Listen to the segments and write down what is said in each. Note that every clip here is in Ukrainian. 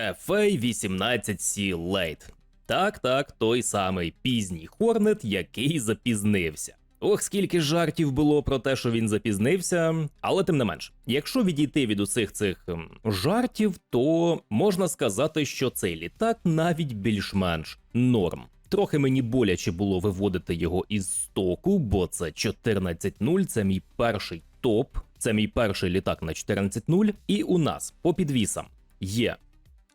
FA-18C Late. Так, так, той самий пізній Хорнет, який запізнився. Ох, скільки жартів було про те, що він запізнився, але тим не менш, якщо відійти від усіх цих ем, жартів, то можна сказати, що цей літак навіть більш-менш норм. Трохи мені боляче було виводити його із стоку, бо це 14.0, це мій перший топ, це мій перший літак на 14.0, і у нас по підвісам є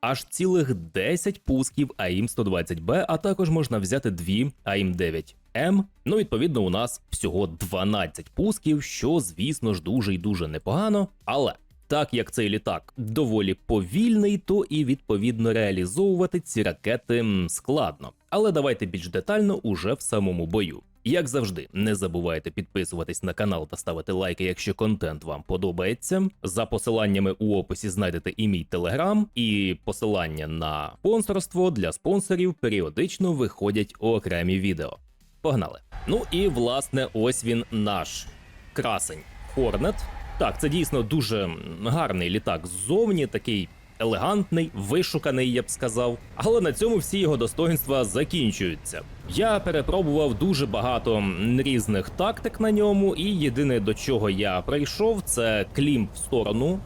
аж цілих 10 пусків АІМ-120Б, а також можна взяти дві АІМ-9М. Ну, відповідно, у нас всього 12 пусків, що, звісно ж, дуже і дуже непогано. Але так як цей літак доволі повільний, то і відповідно реалізовувати ці ракети складно. Але давайте більш детально уже в самому бою. Як завжди, не забувайте підписуватись на канал та ставити лайки, якщо контент вам подобається. За посиланнями у описі знайдете і мій телеграм, і посилання на спонсорство для спонсорів періодично виходять окремі відео. Погнали! Ну і власне, ось він наш красень Хорнет. Так, це дійсно дуже гарний літак ззовні, такий елегантний, вишуканий, я б сказав. Але на цьому всі його достоинства закінчуються. Я перепробував дуже багато різних тактик на ньому, і єдине до чого я прийшов, це клімп в сторону.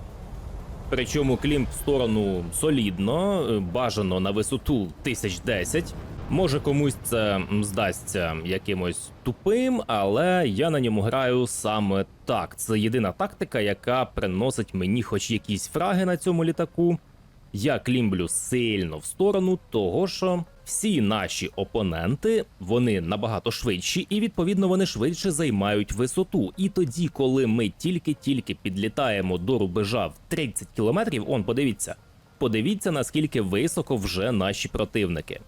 Причому клімп в сторону солідно, е, бажано на висоту 1010. Може комусь це здасться якимось тупим, але я на ньому граю саме так. Це єдина тактика, яка приносить мені хоч якісь фраги на цьому літаку. Я клімблю сильно в сторону, того що всі наші опоненти вони набагато швидші, і відповідно вони швидше займають висоту. І тоді, коли ми тільки-тільки підлітаємо до рубежа в 30 кілометрів, он подивіться, подивіться наскільки високо вже наші противники.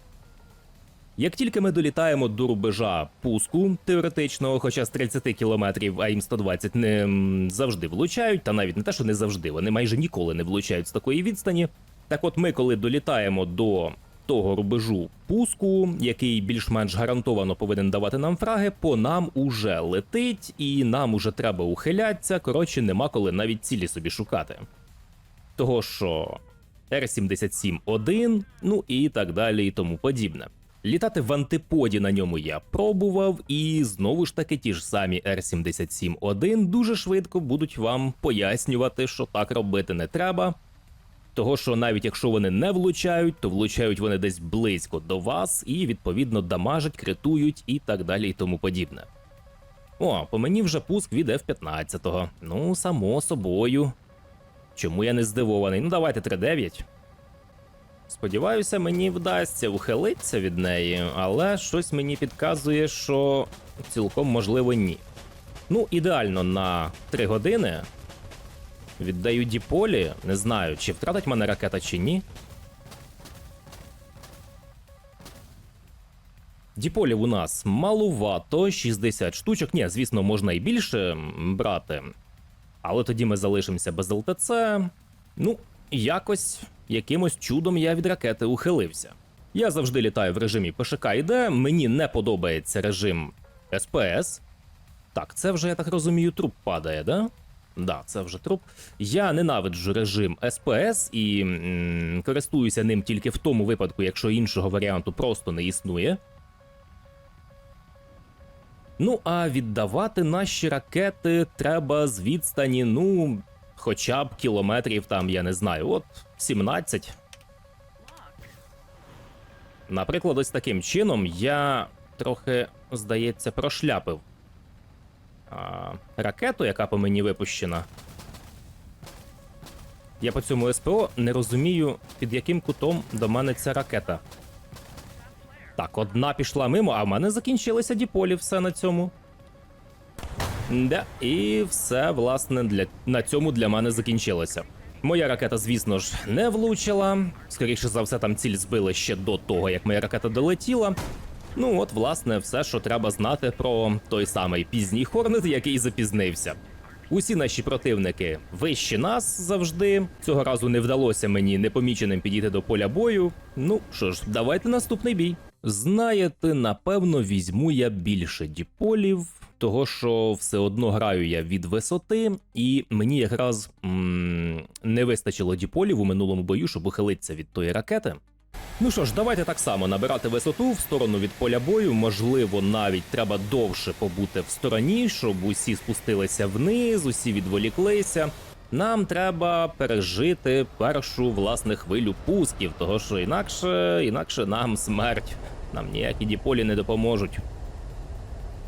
Як тільки ми долітаємо до рубежа пуску теоретичного, хоча з 30 кілометрів АІМ-120 не завжди влучають, та навіть не те, що не завжди, вони майже ніколи не влучають з такої відстані. Так от ми, коли долітаємо до того рубежу пуску, який більш-менш гарантовано повинен давати нам фраги, по нам уже летить, і нам уже треба ухилятися. Коротше, нема коли навіть цілі собі шукати. Того що Р-77-1, ну і так далі, і тому подібне. Літати в антиподі на ньому я пробував, і знову ж таки ті ж самі Р-77-1 дуже швидко будуть вам пояснювати, що так робити не треба. Того, що навіть якщо вони не влучають, то влучають вони десь близько до вас і відповідно дамажать, критують і так далі, і тому подібне. О, по мені вже пуск від F-15. Ну, само собою. Чому я не здивований? Ну, давайте 3-9. Сподіваюся, мені вдасться ухилитися від неї, але щось мені підказує, що цілком можливо ні. Ну, ідеально на 3 години. Віддаю діполі, не знаю, чи втратить мене ракета, чи ні. Діполів у нас малувато, 60 штучок. Ні, звісно, можна і більше брати. Але тоді ми залишимося без ЛТЦ. Ну, якось, якимось чудом я від ракети ухилився. Я завжди літаю в режимі ПШК іде, мені не подобається режим СПС. Так, це вже, я так розумію, труп падає, да? Да, це вже труп. Я ненавиджу режим СПС і м, користуюся ним тільки в тому випадку, якщо іншого варіанту просто не існує. Ну, а віддавати наші ракети треба з відстані, ну, хоча б кілометрів там, я не знаю, от 17. Наприклад, ось таким чином я трохи, здається, прошляпив а, ракету, яка по мені випущена. Я по цьому СПО не розумію, під яким кутом до мене ця ракета. Так, одна пішла мимо, а в мене закінчилися діполі, все на цьому. Да, і все, власне, для... на цьому для мене закінчилося. Моя ракета, звісно ж, не влучила. Скоріше за все, там ціль збили ще до того, як моя ракета долетіла. Ну, от, власне, все, що треба знати про той самий пізній Хорнет, який запізнився. Усі наші противники вищі нас завжди. Цього разу не вдалося мені непоміченим підійти до поля бою. Ну що ж, давайте наступний бій. Знаєте, напевно, візьму я більше діполів, того що все одно граю я від висоти, і мені якраз м- не вистачило діполів у минулому бою, щоб ухилитися від тої ракети. Ну що ж, давайте так само набирати висоту в сторону від поля бою. Можливо, навіть треба довше побути в стороні, щоб усі спустилися вниз, усі відволіклися. Нам треба пережити першу власне хвилю пусків, того що інакше, інакше нам смерть. Нам ніякі діполі не допоможуть.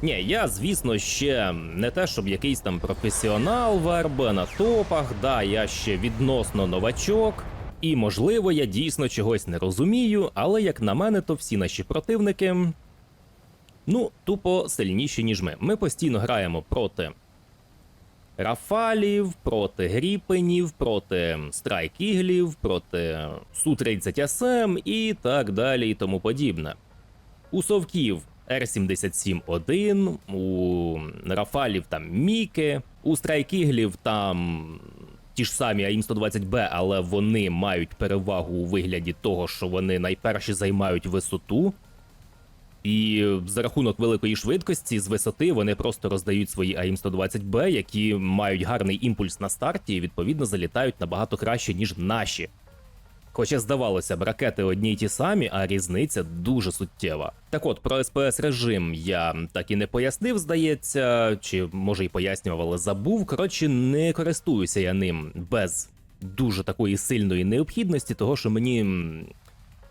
Ні, я, звісно, ще не те, щоб якийсь там професіонал в РБ на топах. Да, я ще відносно новачок. І можливо, я дійсно чогось не розумію, але як на мене, то всі наші противники. Ну, тупо сильніші, ніж ми. Ми постійно граємо проти Рафалів, проти Гріпенів, проти Страйк-Іглів, проти Су-30СМ і так далі і тому подібне. У Совків Р-77-1, у Рафалів там Міки, у Страйк-Іглів там ті ж самі АІМ-120Б, але вони мають перевагу у вигляді того, що вони найперші займають висоту. І за рахунок великої швидкості з висоти вони просто роздають свої АІМ-120Б, які мають гарний імпульс на старті і відповідно залітають набагато краще, ніж наші. Хоча здавалося б, ракети одні й ті самі, а різниця дуже суттєва. Так от про СПС режим я так і не пояснив, здається, чи може й пояснював, але забув. Коротше, не користуюся я ним без дуже такої сильної необхідності, того що мені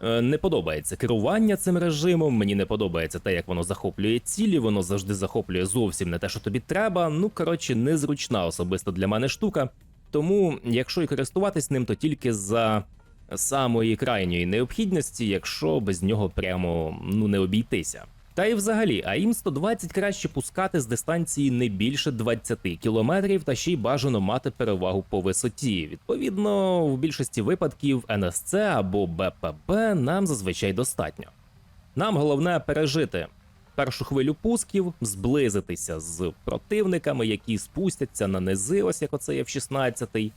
не подобається керування цим режимом. Мені не подобається те, як воно захоплює цілі, воно завжди захоплює зовсім не те, що тобі треба. Ну коротше, незручна особисто для мене штука. Тому, якщо і користуватись ним, то тільки за самої крайньої необхідності, якщо без нього прямо ну не обійтися. Та й взагалі, АІМ 120 краще пускати з дистанції не більше 20 кілометрів, та ще й бажано мати перевагу по висоті. Відповідно, в більшості випадків НСЦ або БПБ нам зазвичай достатньо. Нам головне пережити першу хвилю пусків, зблизитися з противниками, які спустяться на низи, ось як оце є в 16-й.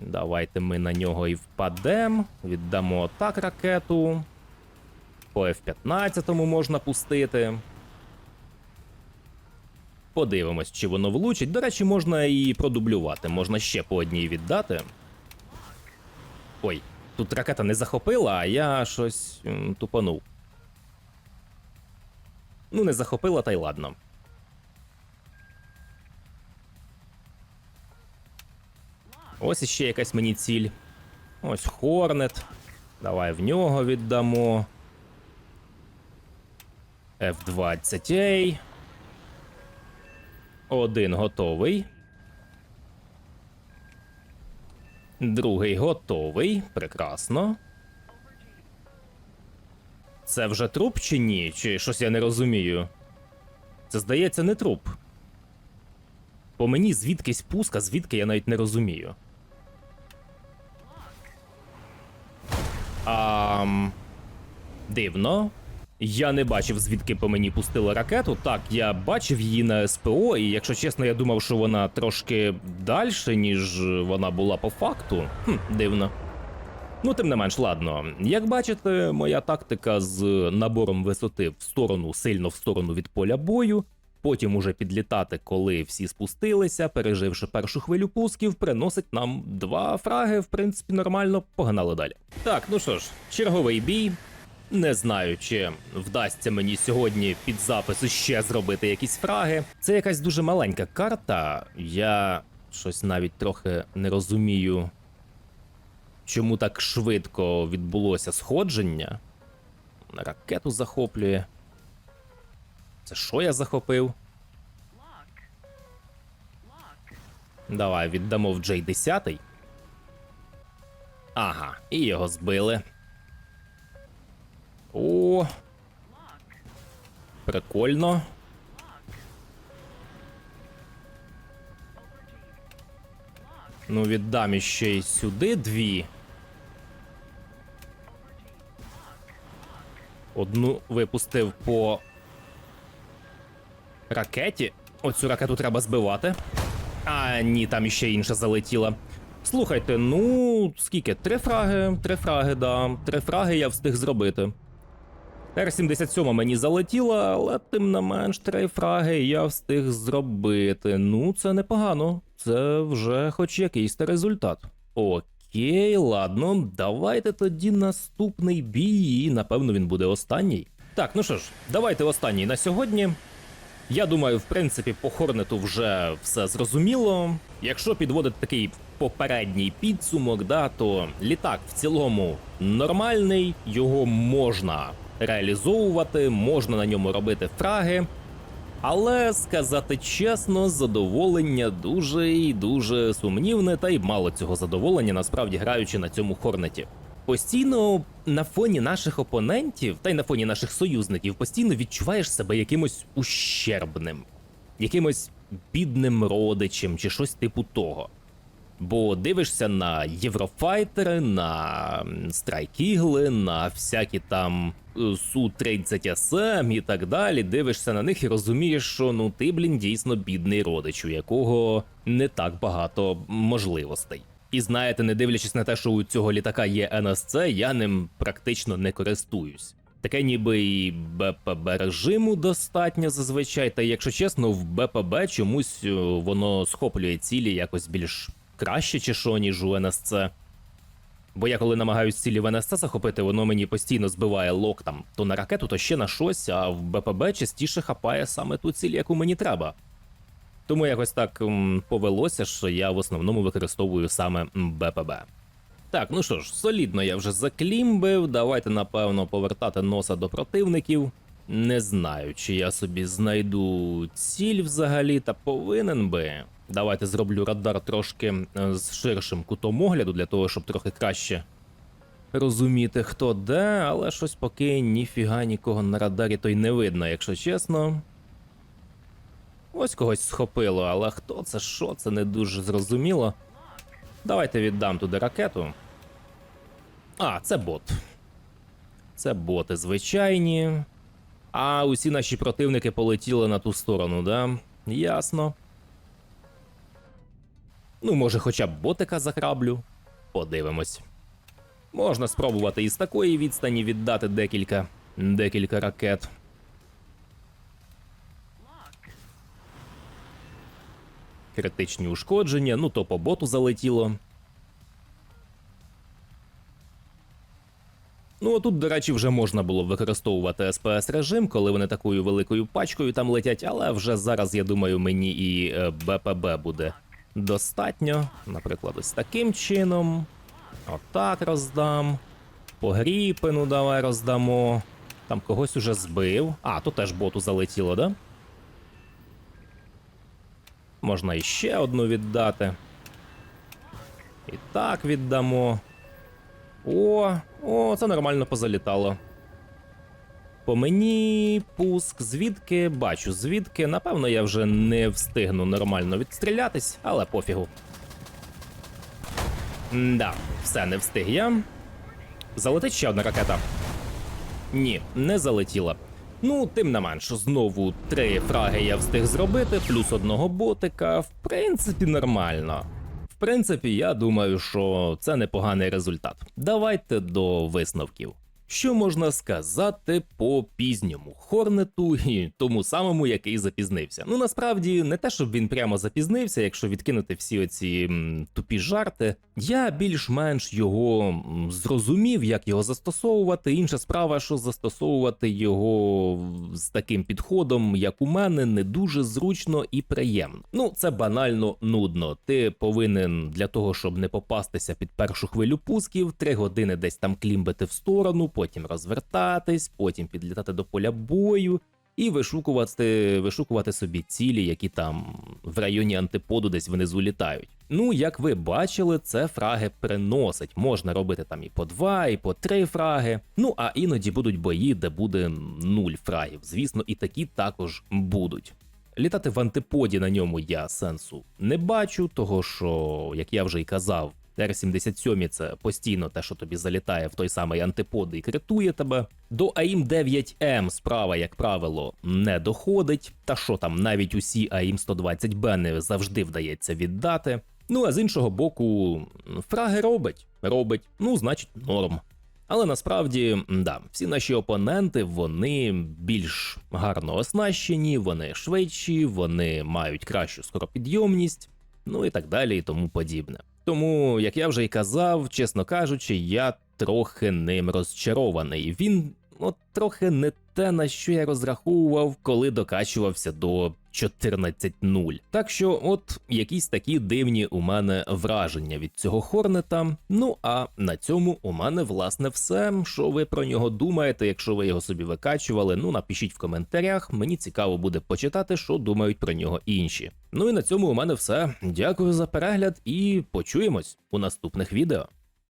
Давайте ми на нього і впадемо. Віддамо так ракету. По F-15 можна пустити. Подивимось, чи воно влучить. До речі, можна і продублювати, можна ще по одній віддати. Ой, тут ракета не захопила, а я щось тупанув. Ну, не захопила, та й ладно. Ось іще якась мені ціль. Ось Хорнет. Давай в нього віддамо. F20A. Один готовий. Другий готовий. Прекрасно. Це вже труп чи ні? Чи щось я не розумію? Це здається не труп. По мені звідкись пуска, звідки я навіть не розумію. А, дивно. Я не бачив, звідки по мені пустила ракету. Так, я бачив її на СПО, і якщо чесно, я думав, що вона трошки далі, ніж вона була по факту. Хм, дивно. Ну, тим не менш, ладно. Як бачите, моя тактика з набором висоти в сторону, сильно в сторону від поля бою, потім уже підлітати, коли всі спустилися, переживши першу хвилю пусків, приносить нам два фраги, в принципі, нормально, погнали далі. Так, ну що ж, черговий бій. Не знаю, чи вдасться мені сьогодні під запис ще зробити якісь фраги. Це якась дуже маленька карта. Я щось навіть трохи не розумію, чому так швидко відбулося сходження. Ракету захоплює. Це що я захопив? Давай віддамо в J10. Ага, і його збили. О. Прикольно. Ну, віддам іще й сюди дві. Одну випустив по ракеті. Оцю ракету треба збивати. А, ні, там іще інша залетіла. Слухайте, ну скільки? Три фраги, три фраги, да. Три фраги я встиг зробити. Р-77 мені залетіла, але тим не менш три фраги я встиг зробити. Ну, це непогано. Це вже хоч якийсь результат. Окей, ладно, давайте тоді наступний бій, і напевно він буде останній. Так, ну що ж, давайте останній на сьогодні. Я думаю, в принципі, по Хорнету вже все зрозуміло. Якщо підводити такий попередній підсумок, да, то літак в цілому нормальний, його можна реалізовувати, можна на ньому робити фраги. Але сказати чесно, задоволення дуже і дуже сумнівне, та й мало цього задоволення, насправді граючи на цьому хорнеті. Постійно на фоні наших опонентів та й на фоні наших союзників постійно відчуваєш себе якимось ущербним, якимось бідним родичем чи щось типу того. Бо дивишся на Єврофайтери, на Страйкігли, на всякі там Су-30 СМ і так далі. Дивишся на них і розумієш, що ну ти, блін, дійсно бідний родич, у якого не так багато можливостей. І знаєте, не дивлячись на те, що у цього літака є НСЦ, я ним практично не користуюсь. Таке ніби і БПБ режиму достатньо зазвичай, та якщо чесно, в БПБ чомусь е, воно схоплює цілі якось більш краще чи що, ніж у НСЦ. Бо я коли намагаюсь цілі в НСЦ захопити, воно мені постійно збиває лок там то на ракету, то ще на щось, а в БПБ частіше хапає саме ту ціль, яку мені треба. Тому якось так м, повелося, що я в основному використовую саме БПБ. Так, ну що ж, солідно я вже заклімбив. Давайте, напевно, повертати носа до противників. Не знаю, чи я собі знайду ціль взагалі, та повинен би. Давайте зроблю радар трошки е, з ширшим кутом огляду, для того, щоб трохи краще розуміти, хто де, але щось поки ніфіга нікого на радарі то й не видно, якщо чесно. Ось когось схопило, але хто це, що, це не дуже зрозуміло. Давайте віддам туди ракету. А, це бот. Це боти звичайні. А усі наші противники полетіли на ту сторону, да? Ясно. Ну, може, хоча б ботика захраблю. Подивимось. Можна спробувати із такої відстані віддати декілька, декілька ракет. Критичні ушкодження, ну то по боту залетіло. Ну, а тут, до речі, вже можна було використовувати СПС режим, коли вони такою великою пачкою там летять, але вже зараз, я думаю, мені і е, БПБ буде достатньо. Наприклад, ось таким чином. Отак роздам. По гріпину давай роздамо. Там когось уже збив. А, тут теж боту залетіло, да? Можна іще одну віддати. І так віддамо. О, о, це нормально позалітало. По мені пуск, звідки бачу, звідки. Напевно, я вже не встигну нормально відстрілятись, але пофігу. Да, все не встиг я. Залетить ще одна ракета. Ні, не залетіла. Ну, тим не менш, знову три фраги я встиг зробити, плюс одного ботика. В принципі, нормально. В принципі, я думаю, що це непоганий результат. Давайте до висновків. Що можна сказати по пізньому Хорнету і тому самому, який запізнився? Ну насправді не те, щоб він прямо запізнився, якщо відкинути всі оці м, тупі жарти. Я більш-менш його м, зрозумів, як його застосовувати. Інша справа, що застосовувати його з таким підходом, як у мене, не дуже зручно і приємно. Ну, це банально нудно. Ти повинен для того, щоб не попастися під першу хвилю пусків, три години десь там клімбити в сторону, потім розвертатись, потім підлітати до поля бою. І вишукувати, вишукувати собі цілі, які там в районі антиподу десь внизу літають. Ну, як ви бачили, це фраги приносить. Можна робити там і по два, і по три фраги. Ну а іноді будуть бої, де буде нуль фрагів. Звісно, і такі також будуть. Літати в антиподі на ньому я сенсу не бачу, того що, як я вже й казав, Р-77 це постійно те, що тобі залітає в той самий антипод і критує тебе. До АІМ 9М справа, як правило, не доходить. Та що там, навіть усі АІМ 120Б не завжди вдається віддати. Ну а з іншого боку, фраги робить, робить, ну значить, норм. Але насправді, да, всі наші опоненти вони більш гарно оснащені, вони швидші, вони мають кращу скоропідйомність, ну і так далі, і тому подібне. Тому, як я вже й казав, чесно кажучи, я трохи ним розчарований. Він от трохи не те, на що я розраховував, коли докачувався до 14.0. Так що, от якісь такі дивні у мене враження від цього хорнета. Ну а на цьому у мене власне все. Що ви про нього думаєте? Якщо ви його собі викачували, ну напишіть в коментарях. Мені цікаво буде почитати, що думають про нього інші. Ну і на цьому у мене все. Дякую за перегляд і почуємось у наступних відео.